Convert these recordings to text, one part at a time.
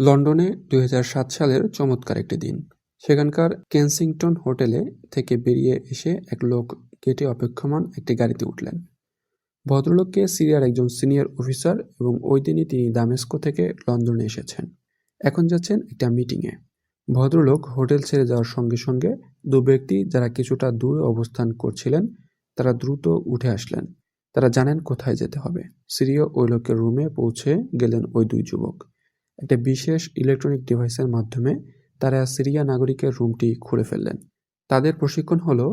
লন্ডনে দুই হাজার সাত সালের চমৎকার একটি দিন। সেখানকার কেনসিংটন হোটেলে থেকে বেরিয়ে এসে এক লোক গেটে অপেক্ষমান একটি গাড়িতে উঠলেন। ভদ্রলোককে সিরিয়ার একজন সিনিয়র অফিসার এবং ওই দিনই তিনি দামেস্কো থেকে লন্ডনে এসেছেন। এখন যাচ্ছেন একটা মিটিংয়ে। ভদ্রলোক হোটেল ছেড়ে যাওয়ার সঙ্গে সঙ্গে দু ব্যক্তি যারা কিছুটা দূরে অবস্থান করছিলেন, তারা দ্রুত উঠে আসলেন। তারা জানেন কোথায় যেতে হবে। সিরিয় ওই লোকের রুমে পৌঁছে গেলেন ওই দুই যুবক। একটা বিশেষ ইলেকট্রনিক ডিভাইসের মাধ্যমে তারা সিরিয়া নাগরিকের রুমটি খুঁড়ে ফেললেন। তাদের প্রশিক্ষণ হলো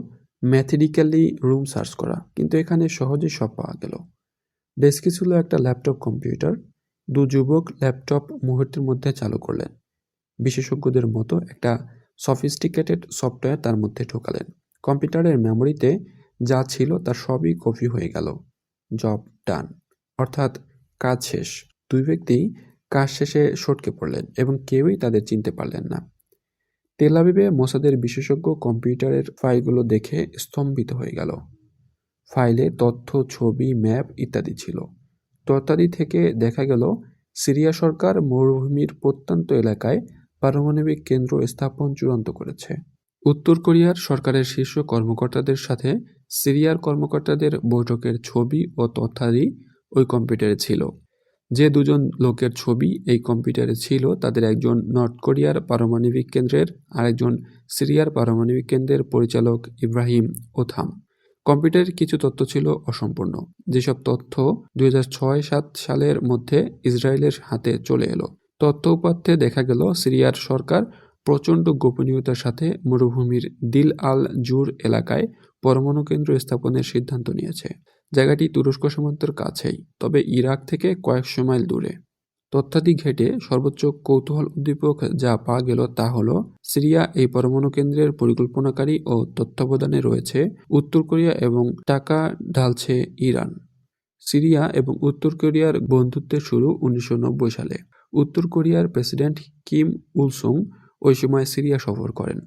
ম্যাথেডিক্যালি রুম সার্চ করা, কিন্তু এখানে সহজেই সব পাওয়া গেল। ডেস্কে ছিল একটা ল্যাপটপ কম্পিউটার দু যুবক ল্যাপটপ মুহূর্তের মধ্যে চালু করলেন। বিশেষজ্ঞদের মতো একটা সফিস্টিকেটেড সফটওয়্যার তার মধ্যে ঢোকালেন। কম্পিউটারের মেমোরিতে যা ছিল তার সবই কপি হয়ে গেল। জব ডান অর্থাৎ কাজ শেষ। দুই ব্যক্তি কাজ শেষে সটকে পড়লেন এবং কেউই তাদের চিনতে পারলেন না। তেলাবিবে মোসাদের বিশেষজ্ঞ কম্পিউটারের ফাইলগুলো দেখে স্তম্ভিত হয়ে গেল। ফাইলে তথ্য, ছবি, ম্যাপ ইত্যাদি ছিল। তথ্যাদি থেকে দেখা গেল, সিরিয়া সরকার মরুভূমির প্রত্যন্ত এলাকায় পারমাণবিক কেন্দ্র স্থাপন চূড়ান্ত করেছে। উত্তর কোরিয়ার সরকারের শীর্ষ কর্মকর্তাদের সাথে সিরিয়ার কর্মকর্তাদের বৈঠকের ছবি ও তথ্যাদি ওই কম্পিউটারে ছিল। যে দুজন লোকের ছবি এই কম্পিউটারে ছিল, তাদের একজন নর্থ কোরিয়ার পারমাণবিক কেন্দ্রের, আরেকজন সিরিয়ার পারমাণবিক কেন্দ্রের পরিচালক ইব্রাহিম ওথাম। কম্পিউটারের কিছু তথ্য ছিল অসম্পূর্ণ। যেসব তথ্য দুই সাত সালের মধ্যে ইসরায়েলের হাতে চলে এলো। তথ্য উপাত্তে দেখা গেল, সিরিয়ার সরকার প্রচণ্ড গোপনীয়তার সাথে মরুভূমির দিল আল জুর এলাকায় পরমাণু কেন্দ্র স্থাপনের সিদ্ধান্ত নিয়েছে। জায়গাটি তুরস্ক সীমান্তের কাছেই, তবে ইরাক থেকে কয়েকশো মাইল দূরে। তথ্যাদি ঘেটে সর্বোচ্চ কৌতূহল উদ্দীপক যা পাওয়া গেল তা হল, সিরিয়া এই পরমাণু কেন্দ্রের পরিকল্পনাকারী ও তত্ত্বাবধানে রয়েছে উত্তর কোরিয়া এবং টাকা ঢালছে ইরান। সিরিয়া এবং উত্তর কোরিয়ার বন্ধুত্বের শুরু উনিশশো নব্বই সালে। উত্তর কোরিয়ার প্রেসিডেন্ট কিম উলসুং ওই সময় সিরিয়া সফর করেন।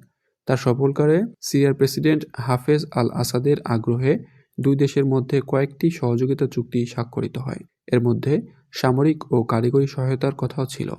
তার সফরকারে সিরিয়ার প্রেসিডেন্ট হাফেজ আল আসাদের আগ্রহে দুই দেশের মধ্যে কয়েকটি সহযোগিতা চুক্তি স্বাক্ষরিত হয়। এর মধ্যে সামরিক ও কারিগরি সহায়তার কথাও ছিল।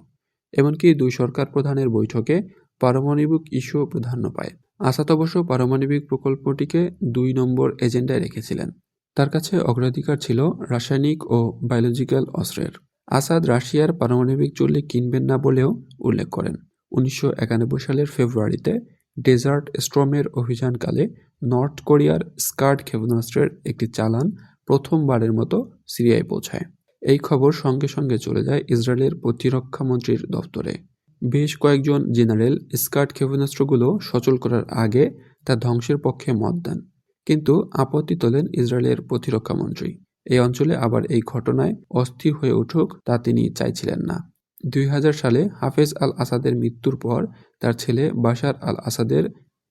এমনকি দুই সরকার প্রধানের বৈঠকে পারমাণবিক ইস্যু প্রাধান্য পায়। আসাদ অবশ্য পারমাণবিক প্রকল্পটিকে দুই নম্বর এজেন্ডায় রেখেছিলেন। তার কাছে অগ্রাধিকার ছিল রাসায়নিক ও বায়োলজিক্যাল অস্ত্রের। আসাদ রাশিয়ার পারমাণবিক চুল্লি কিনবেন না বলেও উল্লেখ করেন। উনিশশো একানব্বই সালের ফেব্রুয়ারিতে ডেজার্ট স্ট্রমের অভিযানকালে নর্থ কোরিয়ার স্কার্ড ক্ষেপণাস্ত্রের একটি চালান প্রথমবারের মতো সিরিয়ায় পৌঁছায়। এই খবর সঙ্গে সঙ্গে চলে যায় ইসরায়েলের প্রতিরক্ষা মন্ত্রীর দপ্তরে বেশ কয়েকজন জেনারেল স্কার্ট ক্ষেপণাস্ত্রগুলো সচল করার আগে তা ধ্বংসের পক্ষে মত দেন, কিন্তু আপত্তি তোলেন ইসরায়েলের প্রতিরক্ষামন্ত্রী এই অঞ্চলে আবার এই ঘটনায় অস্থির হয়ে উঠুক তা তিনি চাইছিলেন না। দুই হাজার সালে হাফেজ আল আসাদের মৃত্যুর পর তার ছেলে বাশার আল আসাদের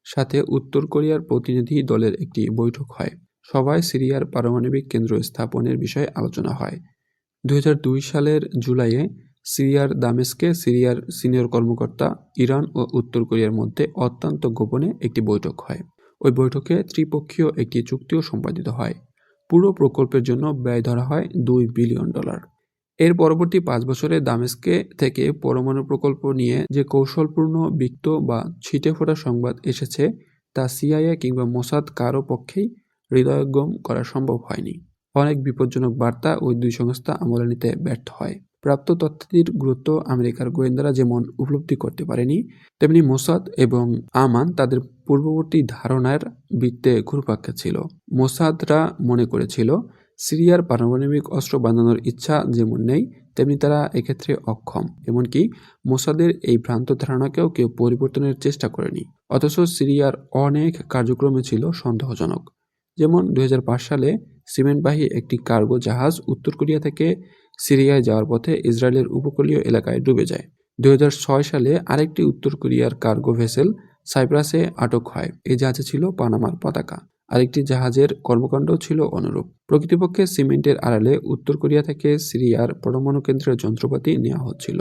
সাথে উত্তর কোরিয়ার প্রতিনিধি দলের একটি বৈঠক হয়। সভায় সিরিয়ার পারমাণবিক কেন্দ্র স্থাপনের বিষয়ে আলোচনা হয়। দুই হাজার দুই সালের জুলাইয়ে সিরিয়ার দামেস্কে সিরিয়ার সিনিয়র কর্মকর্তা ইরান ও উত্তর কোরিয়ার মধ্যে অত্যন্ত গোপনে একটি বৈঠক হয়। ওই বৈঠকে ত্রিপক্ষীয় একটি চুক্তিও সম্পাদিত হয়। পুরো প্রকল্পের জন্য ব্যয় ধরা হয় দুই বিলিয়ন ডলার। এর পরবর্তী পাঁচ বছরে দামেস্কে থেকে পরমাণু প্রকল্প নিয়ে যে কৌশলপূর্ণ বিক্ত বা ছিটে ফোটা সংবাদ এসেছে, তা সিআইএ কিংবা মোসাদ কারও পক্ষেই হৃদয়গম করা সম্ভব হয়নি। অনেক বিপজ্জনক বার্তা ওই দুই সংস্থা আমলে নিতে ব্যর্থ হয়। প্রাপ্ত তথ্যটির গুরুত্ব আমেরিকার গোয়েন্দারা যেমন উপলব্ধি করতে পারেনি, তেমনি মোসাদ এবং আমান তাদের পূর্ববর্তী ধারণার বৃত্তে ঘুরপাক্ষা ছিল মোসাদরা মনে করেছিল সিরিয়ার পারমাণবিক অস্ত্র বানানোর ইচ্ছা যেমন নেই, তেমনি তারা এক্ষেত্রে অক্ষম। এমনকি মোসাদের এই ভ্রান্ত ধারণাকেও কেউ পরিবর্তনের চেষ্টা করেনি। অথচ সিরিয়ার অনেক কার্যক্রমে ছিল সন্দেহজনক। যেমন দু হাজার পাঁচ সালে সিমেন্টবাহী একটি কার্গো জাহাজ উত্তর কোরিয়া থেকে সিরিয়ায় যাওয়ার পথে ইসরায়েলের উপকূলীয় এলাকায় ডুবে যায়। দু হাজার ছয় সালে আরেকটি উত্তর কোরিয়ার কার্গো ভেসেল সাইপ্রাসে আটক হয়। এই জাহাজে ছিল পানামার পতাকা। আরেকটি জাহাজের কর্মকাণ্ড ছিল অনুরূপ। প্রকৃতপক্ষে সিমেন্টের আড়ালে উত্তর কোরিয়া থেকে সিরিয়ার পরমাণু কেন্দ্রের যন্ত্রপাতি নেওয়া হচ্ছিল।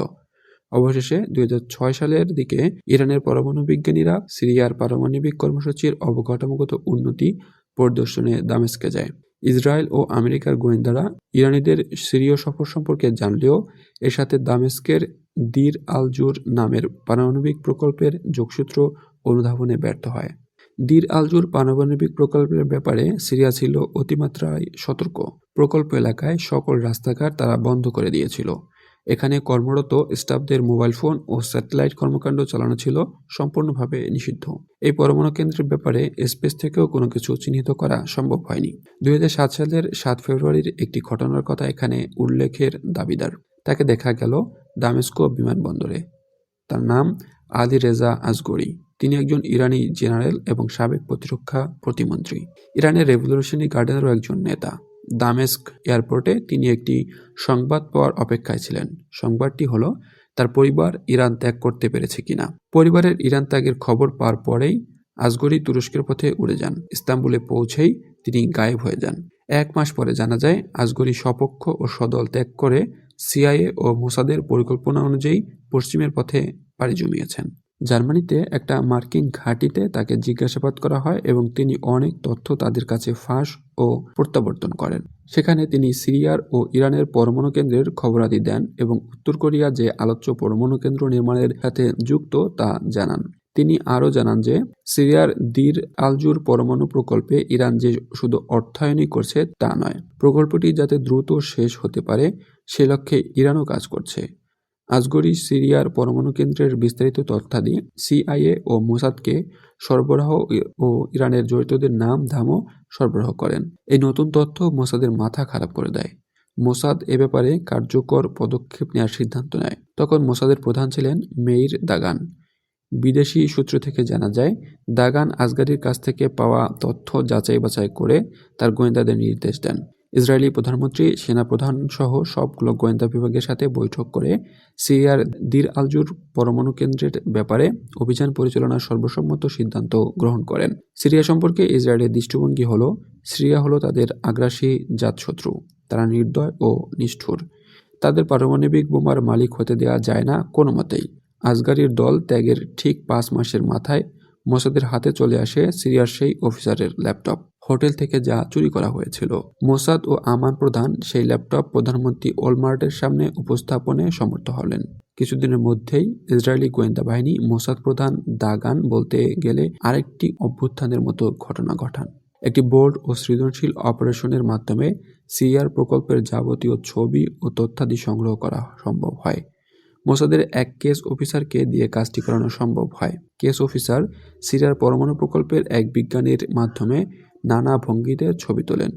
অবশেষে দুই হাজার ছয় সালের দিকে ইরানের পরমাণু বিজ্ঞানীরা সিরিয়ার পারমাণবিক কর্মসূচির অবকাঠামোগত উন্নতি পরিদর্শনে দামেস্কে যায়। ইসরায়েল ও আমেরিকার গোয়েন্দারা ইরানিদের সিরীয় সফর সম্পর্কে জানলেও এর সাথে দামেস্কের দির আল-জুর নামের পারমাণবিক প্রকল্পের যোগসূত্র অনুধাবনে ব্যর্থ হয়। দির আল-জুর পারমাণবিক প্রকল্পের ব্যাপারে সিরিয়া ছিল অতিমাত্রায় সতর্ক। প্রকল্প এলাকায় সকল রাস্তাঘাট তারা বন্ধ করে দিয়েছিল। এখানে কর্মরত স্টাফদের মোবাইল ফোন ও স্যাটেলাইট কর্মকাণ্ড চালানো ছিল সম্পূর্ণভাবে নিষিদ্ধ। এই পরমাণু কেন্দ্রের ব্যাপারে স্পেস থেকেও কোনো কিছু চিহ্নিত করা সম্ভব হয়নি। দুই হাজার সাত সালের সাত ফেব্রুয়ারির একটি ঘটনার কথা এখানে উল্লেখের দাবিদার। তাকে দেখা গেল দামেস্কো বিমানবন্দরে। তার নাম আলী রেজা আজগরি। তিনি একজন ইরানি জেনারেল এবং সাবেক প্রতিরক্ষা প্রতিমন্ত্রী। ইরানের রেভলিউশনারি গার্ডেনেরও একজন নেতা। দামেস্ক এয়ারপোর্টে তিনি একটি সংবাদ পাওয়ার অপেক্ষায় ছিলেন। সংবাদটি হলো, তার পরিবার ইরান ত্যাগ করতে পেরেছে কিনা। পরিবারের ইরান ত্যাগের খবর পাওয়ার পরেই আজগরি তুরস্কের পথে উড়ে যান। ইস্তাম্বুলে পৌঁছেই তিনি গায়েব হয়ে যান। এক মাস পরে জানা যায় আজগরি স্বপক্ষ ও সদল ত্যাগ করে সিআইএ ও মোসাদের পরিকল্পনা অনুযায়ী পশ্চিমের পথে পাড়ি জমিয়েছেন। জার্মানিতে একটা মার্কিন ঘাঁটিতে তাকে জিজ্ঞাসাবাদ করা হয় এবং তিনি অনেক তথ্য তাদের কাছে ফাঁস ও প্রত্যাবর্তন করেন। সেখানে তিনি সিরিয়ার ও ইরানের পরমাণু কেন্দ্রের খবরাদি দেন এবং উত্তর কোরিয়া যে আলোচ্য পরমাণু কেন্দ্র নির্মাণের সাথে যুক্ত তা জানান। তিনি আরও জানান যে, সিরিয়ার দির আলজুর পরমাণু প্রকল্পে ইরান যে শুধু অর্থায়নই করছে তা নয় প্রকল্পটি যাতে দ্রুত শেষ হতে পারে, সে লক্ষ্যে ইরানও কাজ করছে আজগরি সিরিয়ার পরমাণু কেন্দ্রের বিস্তারিত তথ্যাদি সিআইএ ও মোসাদকে সরবরাহ ও ইরানের জড়িতদের নাম, ধামও সরবরাহ করেন। এই নতুন তথ্য মোসাদের মাথা খারাপ করে দেয়। মোসাদ এ ব্যাপারে কার্যকর পদক্ষেপ নেওয়ার সিদ্ধান্ত নেয়। তখন মোসাদের প্রধান ছিলেন মেইর দাগান। বিদেশি সূত্র থেকে জানা যায়, দাগান আজগারির কাছ থেকে পাওয়া তথ্য যাচাই বাছাই করে তার গোয়েন্দাদের নির্দেশ দেন। ইসরায়েলি প্রধানমন্ত্রী সেনাপ্রধান সহ সবগুলো গোয়েন্দা বিভাগের সাথে বৈঠক করে সিরিয়ার দির আলজুর পরমাণু কেন্দ্রের ব্যাপারে অভিযান পরিচালনার সর্বসম্মত সিদ্ধান্ত গ্রহণ করেন। সিরিয়া সম্পর্কে ইসরায়েলের দৃষ্টিভঙ্গি হল, সিরিয়া হলো তাদের আগ্রাসী জাতশত্রু। তারা নির্দয় ও নিষ্ঠুর। তাদের পারমাণবিক বোমার মালিক হতে দেওয়া যায় না কোনো মতেই। আজগারির দল ত্যাগের ঠিক পাঁচ মাসের মাথায় মোসাদের হাতে চলে আসে সিরিয়ার সেই অফিসারের ল্যাপটপ। হোটেল থেকে যা চুরি করা হয়েছিল। মোসাদ ও আমান প্রধান সেই ল্যাপটপ প্রধানমন্ত্রী ওলমার্টের সামনে উপস্থাপনে সমর্থ হলেন। কিছুদিনের মধ্যেই ইসরায়েলি গোয়েন্দা বাহিনী মোসাদ প্রধান দাগান বলতে গেলে আরেকটি অভ্যুত্থানের মতো ঘটনা ঘটান। একটি বোর্ড ও সৃজনশীল অপারেশনের মাধ্যমে সিরিয়ার প্রকল্পের যাবতীয় ছবি ও তথ্যাদি সংগ্রহ করা সম্ভব হয়। মোসাদের এক কেস অফিসারকে দিয়ে কাজটি করানো সম্ভব হয়। কেস অফিসার সিরিয়ার পরমাণু প্রকল্পের এক বিজ্ঞানীর মাধ্যমে নানা ভঙ্গিতে ছবি তোলেন।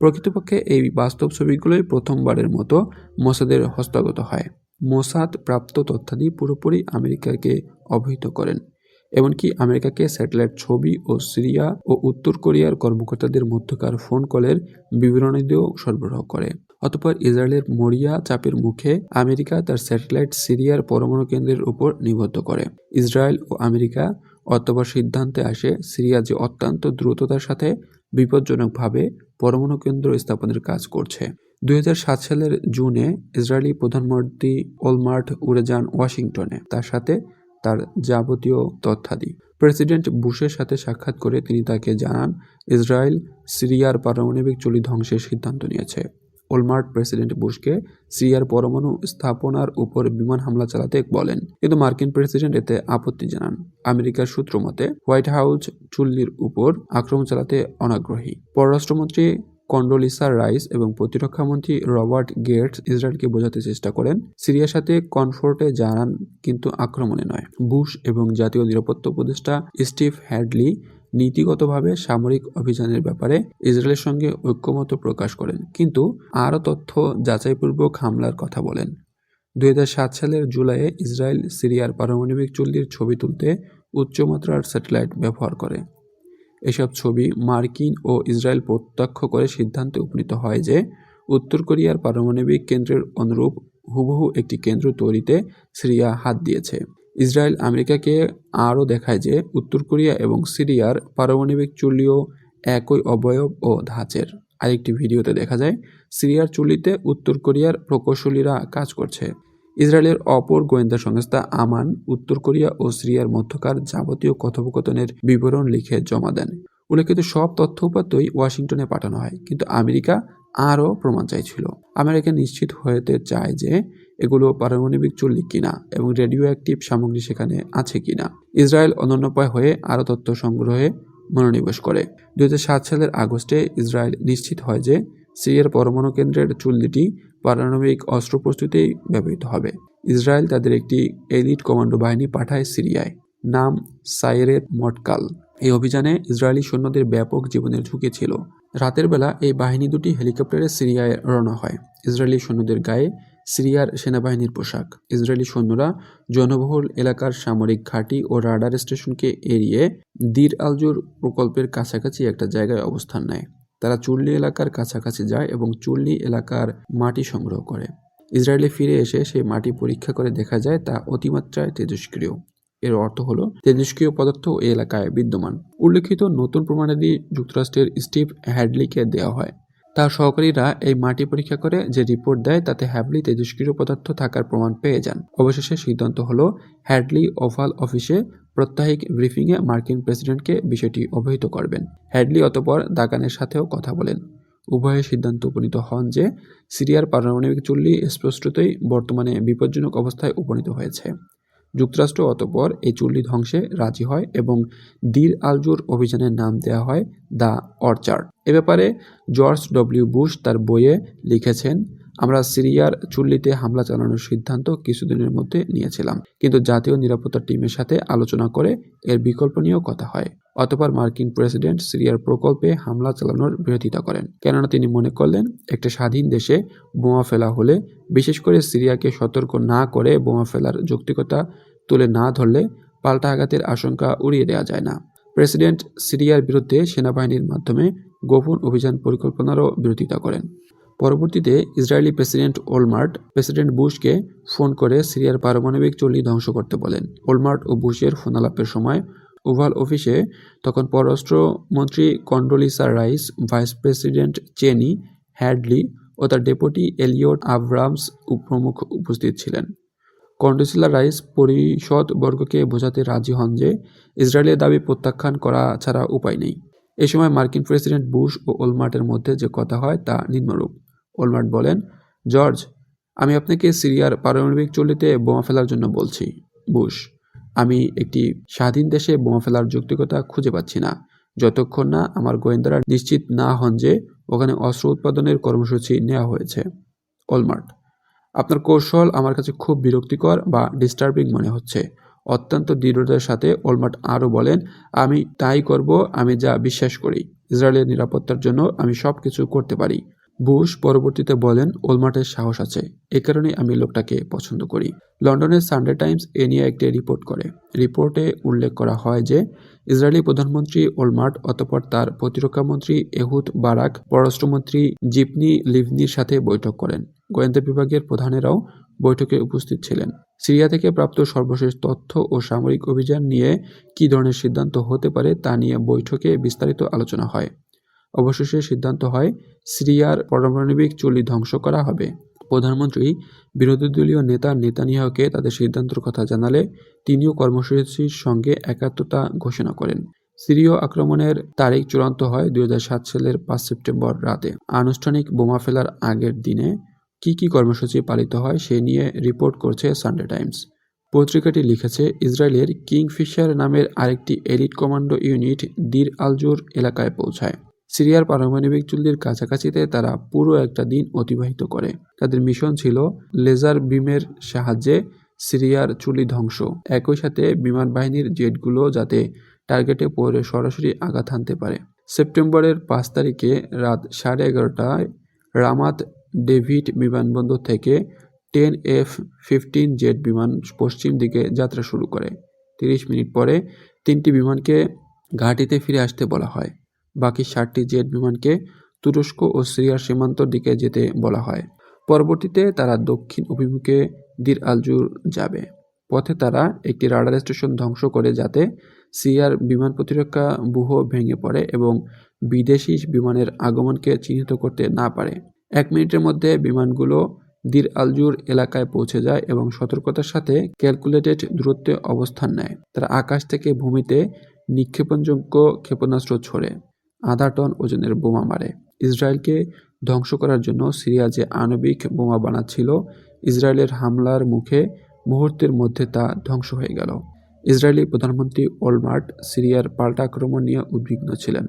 প্রকৃতপক্ষে এই বাস্তব ছবিগুলোই প্রথমবারের মতো মোসাদের হস্তগত হয়। মোসাদ প্রাপ্ত তথ্যাদি পুরোপুরি আমেরিকাকে অবহিত করেন, এমনকি আমেরিকাকে স্যাটেলাইট ছবি ও সিরিয়া ও উত্তর কোরিয়ার কর্মকর্তাদের মধ্যকার ফোন কলের বিবরণীতেও সরবরাহ করে। অতপর ইসরায়েলের মরিয়া চাপের মুখে আমেরিকা তার স্যাটেলাইট সিরিয়ার পরমাণু কেন্দ্রের উপর নিবদ্ধ করে। ইসরায়েল ও আমেরিকা অতপর সিদ্ধান্তে আসে, সিরিয়া যে অত্যন্ত দ্রুততার সাথে বিপজ্জনকভাবে পরমাণু কেন্দ্র স্থাপনের কাজ করছে। দুই হাজার সাত সালের জুনে ইসরায়েলি প্রধানমন্ত্রী ওলমার্ট উড়ে যান ওয়াশিংটনে তার সাথে তার যাবতীয় তথ্যাদি। প্রেসিডেন্ট বুশের সাথে সাক্ষাৎ করে তিনি তাকে জানান, ইসরায়েল সিরিয়ার পারমাণবিক চুলি ধ্বংসের সিদ্ধান্ত নিয়েছে। ওলমার্ট প্রেসিডেন্ট বুশকে সিরিয়ার পরমাণু স্থাপনার উপর বিমান হামলা চালাতে বলেন। কিন্তু মার্কিন প্রেসিডেন্ট এতে আপত্তি জানান। আমেরিকার সূত্র মতে, হোয়াইট হাউস চুল্লির উপর আক্রমণ চালাতে অনাগ্রহী। পররাষ্ট্রমন্ত্রী কন্ডোলিসা রাইস এবং প্রতিরক্ষামন্ত্রী রবার্ট গেটস ইসরায়েলকে বোঝাতে চেষ্টা করেন, সিরিয়ার সাথে কনফোর্টে জানান, কিন্তু আক্রমণে নয়। বুশ এবং জাতীয় নিরাপত্তা উপদেষ্টা স্টিভ হ্যাডলি নীতিগতভাবে সামরিক অভিযানের ব্যাপারে ইসরায়েলের সঙ্গে ঐক্যমত প্রকাশ করেন। কিন্তু আরও তথ্য যাচাইপূর্বক হামলার কথা বলেন। দু হাজার সাত সালের জুলাইয়ে ইসরায়েল সিরিয়ার পারমাণবিক চুল্লির ছবি তুলতে উচ্চমাত্রার স্যাটেলাইট ব্যবহার করে। এসব ছবি মার্কিন ও ইসরায়েল প্রত্যক্ষ করে সিদ্ধান্তে উপনীত হয় যে, উত্তর কোরিয়ার পারমাণবিক কেন্দ্রের অনুরূপ হুবহু একটি কেন্দ্র তৈরিতে সিরিয়া হাত দিয়েছে। ইসরায়েল আমেরিকাকে আরও দেখায় যে উত্তর কোরিয়া এবং সিরিয়ার পারমাণবিক চুল্লিও একই অবয়ব ও ধাঁচের। আরেকটি ভিডিওতে দেখা যায়, সিরিয়ার চুল্লিতে উত্তর কোরিয়ার প্রকৌশলীরা কাজ করছে। ইসরায়েলের অপর গোয়েন্দা সংস্থা আমান উত্তর কোরিয়া ও সিরিয়ার মধ্যকার যাবতীয় কথোপকথনের বিবরণ লিখে জমা দেন। উল্লেখিত সব তথ্য উপাত্তই ওয়াশিংটনে পাঠানো হয়, কিন্তু আমেরিকা আরও প্রমাণ চাইছিল। আমেরিকা নিশ্চিত হতে চায় যে এগুলো পারমাণবিক চুল্লি কিনা এবং রেডিও অ্যাক্টিভ সামগ্রী সেখানে আছে কিনা। ইসরায়েল অনন্যপায় হয়ে আরও তথ্য সংগ্রহে মনোনিবেশ করে। দু হাজার সাত সালের আগস্টে ইসরায়েল নিশ্চিত হয় যে সিরিয়ার পরমাণু কেন্দ্রের চুল্লিটি পারমাণবিক অস্ত্র প্রস্তুতেই ব্যবহৃত হবে। ইসরায়েল তাদের একটি এলিট কমান্ডো বাহিনী পাঠায় সিরিয়ায়। নাম সাইরেত মটকাল। এই অভিযানে ইসরায়েলি সৈন্যদের ব্যাপক জীবনের ঝুঁকি ছিল। রাতের বেলা এই বাহিনী দুটি হেলিকপ্টারে সিরিয়ায় রওনা হয়। ইসরায়েলি সৈন্যদের গায়ে সিরিয়ার সেনাবাহিনীর পোশাক। ইসরায়েলি সৈন্যরা জনবহুল এলাকার সামরিক ঘাঁটি ও রাডার স্টেশনকে এড়িয়ে দির আলজুর প্রকল্পের কাছাকাছি একটা জায়গায় অবস্থান নেয়। তারা চুল্লি এলাকার কাছাকাছি যায় এবং চুল্লি এলাকার মাটি সংগ্রহ করে। ইসরায়েলে ফিরে এসে সেই মাটি পরীক্ষা করে দেখা যায় তা অতিমাত্রায় তেজস্ক্রিয়। এর অর্থ হলো তেজস্ক্রিয় পদার্থ এই এলাকায় বিদ্যমান। উল্লেখিত নতুন প্রমাণাদি যুক্তরাষ্ট্রের স্টিভ হ্যাডলিকে দেওয়া হয়। তার সহকারীরা এই মাটি পরীক্ষা করে যে রিপোর্ট দেয় তাতে হ্যাডলি তেজস্ক্রিয় পদার্থ থাকার প্রমাণ পেয়ে যান। অবশেষে সিদ্ধান্ত হলো হ্যাডলি ওভাল অফিসে প্রত্যাহিক ব্রিফিংয়ে মার্কিন প্রেসিডেন্টকে বিষয়টি অবহিত করবেন। হ্যাডলি অতপর দাগানের সাথেও কথা বলেন। উভয়ে সিদ্ধান্ত উপনীত হন যে সিরিয়ার পারমাণবিক চুল্লি স্পষ্টতই বর্তমানে বিপজ্জনক অবস্থায় উপনীত হয়েছে। যুক্তরাষ্ট্র অতপর এই চুল্লি ধ্বংসে রাজি হয় এবং দির আলজোর অভিযানের নাম দেওয়া হয় দ্য অর্চার্ড। এ ব্যাপারে জর্জ ডব্লিউ বুশ তার বইয়ে লিখেছেন আমরা সিরিয়ার চুল্লিতে হামলা চালানোর সিদ্ধান্ত কিছুদিনের মধ্যে নিয়েছিলাম। কিন্তু জাতীয় নিরাপত্তা টিমের সাথে আলোচনা করে এর বিকল্প নিয়েও কথা হয়। অতপর মার্কিন প্রেসিডেন্ট সিরিয়ার প্রকল্পে হামলা চালানোর বিরোধিতা করেন। কেননা তিনি মনে করলেন, একটা স্বাধীন দেশে বোমা ফেলা হলে, বিশেষ করে সিরিয়াকে সতর্ক না করে বোমা ফেলার যৌক্তিকতা তুলে না ধরলে পাল্টা আঘাতের আশঙ্কা উড়িয়ে দেওয়া যায় না। প্রেসিডেন্ট সিরিয়ার বিরুদ্ধে সেনাবাহিনীর মাধ্যমে গোপন অভিযান পরিকল্পনারও বিরোধিতা করেন। পরবর্তীতে ইসরায়েলি প্রেসিডেন্ট ওলমার্ট, প্রেসিডেন্ট বুশকে ফোন করে সিরিয়ার পারমাণবিক চুল্লি ধ্বংস করতে বলেন। ওলমার্ট ও বুশের ফোনালাপের সময় ওভাল অফিসে তখন পররাষ্ট্রমন্ত্রী Condoleezza Rice, vice president Cheney Hadley ও তার ডেপুটি এলিয়ট আব্রামস প্রমুখ উপস্থিত ছিলেন। কন্ডোসিলা রাইস পরিষদ বর্গকে বোঝাতে রাজি হন যে ইসরায়েলের দাবি প্রত্যাখ্যান করা ছাড়া উপায় নেই। এ সময় মার্কিন প্রেসিডেন্ট বুশ ও ওলমার্টের মধ্যে যে কথা হয় তা নিম্নরূপ। ওলমার্ট বলেন, জর্জ, আমি আপনাকে সিরিয়ার পারমাণবিক চুল্লিতে বোমা ফেলার জন্য বলছি। বুশ, আমি একটি স্বাধীন দেশে বোমা ফেলার যৌক্তিকতা খুঁজে পাচ্ছি না। যতক্ষণ না আমার গোয়েন্দারা নিশ্চিত না হন যে ওখানে অস্ত্র উৎপাদনের কর্মসূচি নেওয়া হয়েছে। ওলমার্ট আপনার কৌশল আমার কাছে খুব বিরক্তিকর বা ডিস্টার্বিং মনে হচ্ছে। অত্যন্ত দৃঢ়তার সাথে ওলমার্ট আরও বলেন, আমি তাই করব, আমি যা বিশ্বাস করি। ইসরায়েলের নিরাপত্তার জন্য আমি সব কিছু করতে পারি। বুশ পরবর্তীতে বলেন, ওলমার্টের সাহস আছে, এ কারণে আমি লোকটাকে পছন্দ করি। লন্ডনের সানডে টাইমস এ নিয়ে একটি রিপোর্ট করে। রিপোর্টে উল্লেখ করা হয় যে, ইসরায়েলি প্রধানমন্ত্রী ওলমার্ট অতপর তার প্রতিরক্ষামন্ত্রী এহুদ বারাক, পররাষ্ট্রমন্ত্রী জিপনি লিভনির সাথে বৈঠক করেন। গোয়েন্দা বিভাগের প্রধানেরাও বৈঠকে উপস্থিত ছিলেন। সিরিয়া থেকে প্রাপ্ত সর্বশেষ তথ্য ও সামরিক অভিযান নিয়ে কী ধরনের সিদ্ধান্ত হতে পারে তা নিয়ে বৈঠকে বিস্তারিত আলোচনা হয়। অবশেষে সিদ্ধান্ত হয় সিরিয়ার পারমাণবিক চুল্লি ধ্বংস করা হবে। প্রধানমন্ত্রী বিরোধী দলীয় নেতা নেতানিয়াহুকে তাদের সিদ্ধান্তের কথা জানালে তিনিও কর্মসূচির সঙ্গে একাত্মতা ঘোষণা করেন। সিরীয় আক্রমণের তারিখ চূড়ান্ত হয় দুই হাজার সাত সালের পাঁচ সেপ্টেম্বর রাতে। আনুষ্ঠানিক বোমা ফেলার আগের দিনে কি কি কর্মসূচি পালিত হয় সে নিয়ে রিপোর্ট করছে সানডে টাইমস। পত্রিকাটি লিখেছে, ইসরায়েলের কিংফিশার নামের আরেকটি এলিট কমান্ডো ইউনিট দির আলজুর এলাকায় পৌঁছায়। সিরিয়ার পারমাণবিক চুল্লির কাছাকাছিতে তারা পুরো একটা দিন অতিবাহিত করে। তাদের মিশন ছিল লেজার বিমের সাহায্যে সিরিয়ার চুল্লি ধ্বংস। একই সাথে বিমান বাহিনীর জেটগুলো যাতে টার্গেটে পড়ে সরাসরি আঘাত হানতে পারে। সেপ্টেম্বরের পাঁচ তারিখে রাত সাড়ে এগারোটায় রামাত ডেভিড বিমানবন্দর থেকে টেন এফ ফিফটিন জেট বিমান পশ্চিম দিকে যাত্রা শুরু করে। তিরিশ মিনিট পরে তিনটি বিমানকে ঘাঁটিতে ফিরে আসতে বলা হয়। বাকি ষাটটি জেট বিমানকে তুরস্ক ও সিরিয়ার সীমান্তর দিকে যেতে বলা হয়। পরবর্তীতে তারা দক্ষিণ অভিমুখে দির আলজুর যাবে। পথে তারা একটি রাডার স্টেশন ধ্বংস করে যাতে সিরিয়ার বিমান প্রতিরক্ষা ব্যুহ ভেঙে পড়ে এবং বিদেশি বিমানের আগমনকে চিহ্নিত করতে না পারে। এক মিনিটের মধ্যে বিমানগুলো দির আলজুর এলাকায় পৌঁছে যায় এবং সতর্কতার সাথে ক্যালকুলেটেড দূরত্বে অবস্থান নেয়। তারা আকাশ থেকে ভূমিতে নিক্ষেপণযোগ্য ক্ষেপণাস্ত্র ছোড়ে। আধা টন ওজনের বোমা মারে। ইসরায়েলকে ধ্বংস করার জন্য সিরিয়া যে আণবিক বোমা বানাচ্ছিল, ইসরায়েলের হামলার মুখে মুহূর্তের মধ্যে তা ধ্বংস হয়ে গেল। ইসরায়েলি প্রধানমন্ত্রী ওলমার্ট সিরিয়ার পাল্টা আক্রমণ নিয়ে উদ্বিগ্ন ছিলেন।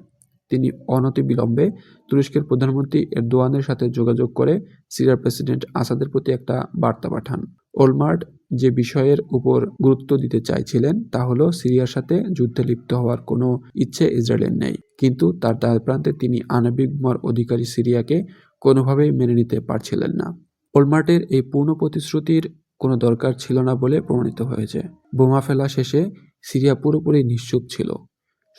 তিনি অনতিবিলম্বে তুরস্কের প্রধানমন্ত্রী এরদোয়ানের সাথে যোগাযোগ করে সিরিয়ার প্রেসিডেন্ট আসাদের প্রতি একটা বার্তা পাঠান। ওলমার্ট যে বিষয়ের উপর গুরুত্ব দিতে চাইছিলেন তা হলো সিরিয়ার সাথে যুদ্ধে লিপ্ত হওয়ার কোনো ইচ্ছে ইসরায়েলের নেই। কিন্তু তার দ্বার প্রান্তে তিনি আণবিক বোমার অধিকারী সিরিয়াকে কোনোভাবেই মেনে নিতে পারছিলেন না। ওলমার্টের এই পূর্ণ প্রতিশ্রুতির কোনো দরকার ছিল না বলে প্রমাণিত হয়েছে। বোমা ফেলা শেষে সিরিয়া পুরোপুরি নিশ্চুপ ছিল।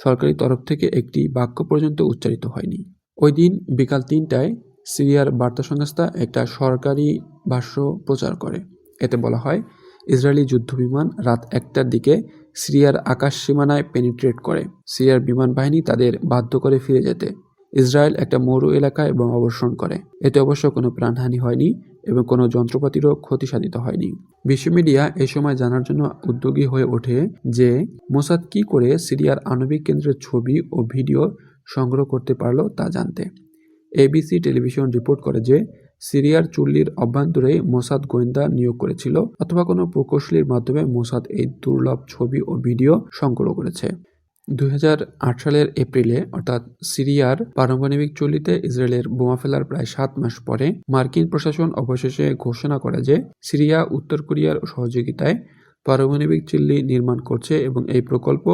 সরকারি তরফ থেকে একটি বাক্য পর্যন্ত উচ্চারিত হয়নি। ওই দিন বিকাল তিনটায় সিরিয়ার বার্তা সংস্থা একটা সরকারি ভাষ্য প্রচার করে। এতে বলা হয়, ইসরায়েলি যুদ্ধবিমান রাত একটার দিকে সিরিয়ার আকাশ সীমানায় পেনিট্রেট করে। সিরিয়ার বিমান বাহিনী তাদের বাধ্য করে ফিরে যেতে। ইসরায়েল একটা মরু এলাকায় বোমা বর্ষণ করে। এতে অবশ্য কোনো প্রাণহানি হয়নি এবং কোনো যন্ত্রপাতিরও ক্ষতি সাধিত হয়নি। বিশ্ব মিডিয়া এই সময় জানার জন্য উদ্যোগী হয়ে ওঠে যে, মোসাদ কি করে সিরিয়ার আণবিক কেন্দ্রের ছবি ও ভিডিও সংগ্রহ করতে পারল তা জানতে। এবিসি টেলিভিশন রিপোর্ট করে যে সিরিয়ার চুল্লির অভ্যন্তরে মোসাদ গোয়েন্দা নিয়োগ করেছিল অথবা কোনো প্রকৌশলীর মাধ্যমে মোসাদ এই দুর্লভ ছবি ও ভিডিও সংগ্রহ করেছে। দুই সালের এপ্রিলে, অর্থাৎ সিরিয়ার পারমাণবিক চুল্লিতে ইসরায়েলের বোমা ফেলার প্রায় সাত মাস পরে মার্কিন প্রশাসন অবশেষে ঘোষণা করে যে সিরিয়া, উত্তর কোরিয়ার সহযোগিতায় পারমাণবিক চুল্লি নির্মাণ করছে এবং এই প্রকল্প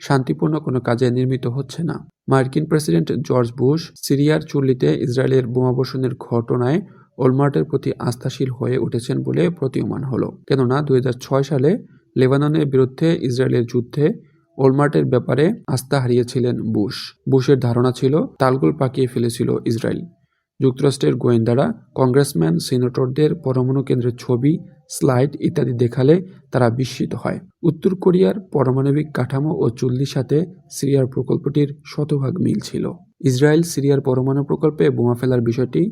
শান্তিপূর্ণ কোনো কাজে নির্মিত হচ্ছে না। মার্কিন প্রেসিডেন্ট জর্জ বুশ সিরিয়ার চুল্লিতে ইসরায়েলের বোমাবর্ষণের ঘটনায় ওলমার্টের প্রতি আস্থাশীল হয়ে উঠেছেন বলে প্রতীয়মান হলো। কেননা দুই হাজার ছয় সালে লেবাননের বিরুদ্ধে ইসরায়েলের যুদ্ধে ওলমার্টের ব্যাপারে আস্থা হারিয়েছিলেন বুশ। বুশের ধারণা ছিল, তালগোল পাকিয়ে ফেলেছিল ইসরায়েল। যুক্তরাষ্ট্রের গোয়েন্দারা, কংগ্রেসম্যান, সিনেটরদের পরমাণু কেন্দ্রের ছবি, স্লাইড ইত্যাদি দেখালে তারা বিস্মিত হয়। উত্তর কোরিয়ার পারমাণবিক কাঠামো ও চুল্লির সাথে সিরিয়ার প্রকল্পটির শতভাগ মিল ছিল। ইসরায়েল সিরিয়ার পরমাণু প্রকল্পে বোমা ফেলার বিষয়টি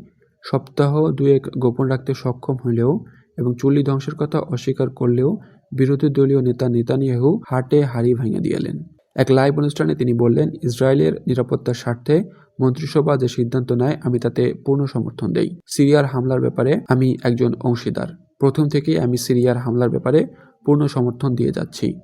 সপ্তাহ দুয়েক গোপন রাখতে সক্ষম হলেও এবং চুল্লি ধ্বংসের কথা অস্বীকার করলেও বিরোধী দলীয় নেতা নেতানিয়াহু হাটে হাড়ি ভেঙে দিয়েলেন এক লাইভ অনুষ্ঠানে তিনি বললেন, ইসরায়েলের নিরাপত্তার স্বার্থে মন্ত্রিসভা যে সিদ্ধান্ত নেয়, আমি তাতে পূর্ণ সমর্থন দেই। সিরিয়ার হামলার ব্যাপারে আমি একজন অংশীদার। প্রথম থেকেই আমি সিরিয়ার হামলার ব্যাপারে পূর্ণ সমর্থন দিয়ে যাচ্ছি।